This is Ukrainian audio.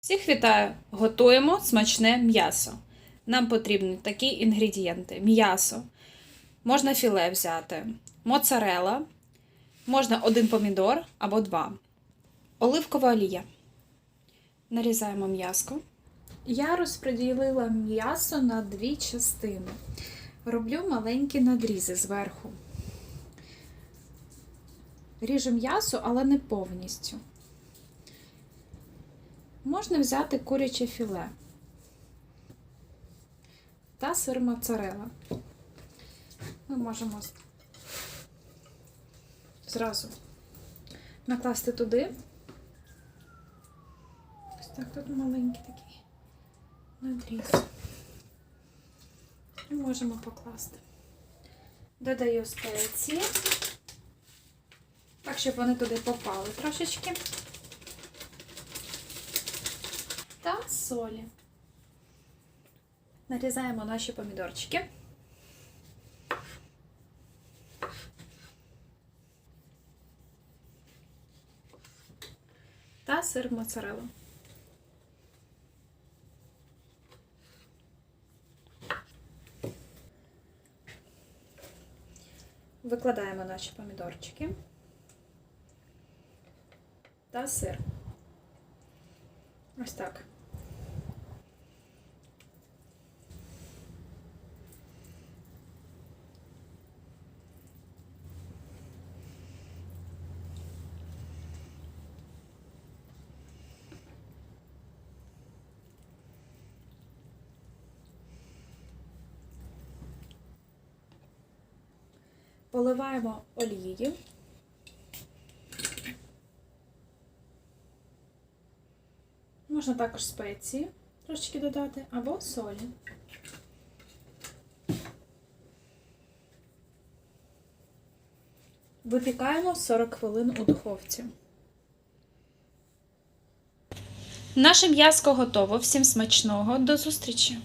Всіх вітаю! Готуємо смачне м'ясо. Нам потрібні такі інгредієнти: м'ясо, можна філе взяти, моцарела, можна один помідор або два, оливкова олія. Нарізаємо м'яско. Я розподілила м'ясо на дві частини. Роблю маленькі надрізи зверху. Ріжу м'ясо, але не повністю. Можна взяти куряче філе та сир моцарела. Ми можемо зразу накласти туди. Ось так тут маленький такий надріз. І можемо покласти. Додаю спеції, так, щоб вони туди попали трошечки та солі. Нарізаємо наші помідорчики. Та сир моцарелла. Викладаємо наші помідорчики та сир. Ось так. Поливаємо олією. Можна також спеції трошечки додати або солі. Випікаємо 40 хвилин у духовці. Наше м'яско готово. Всім смачного. До зустрічі!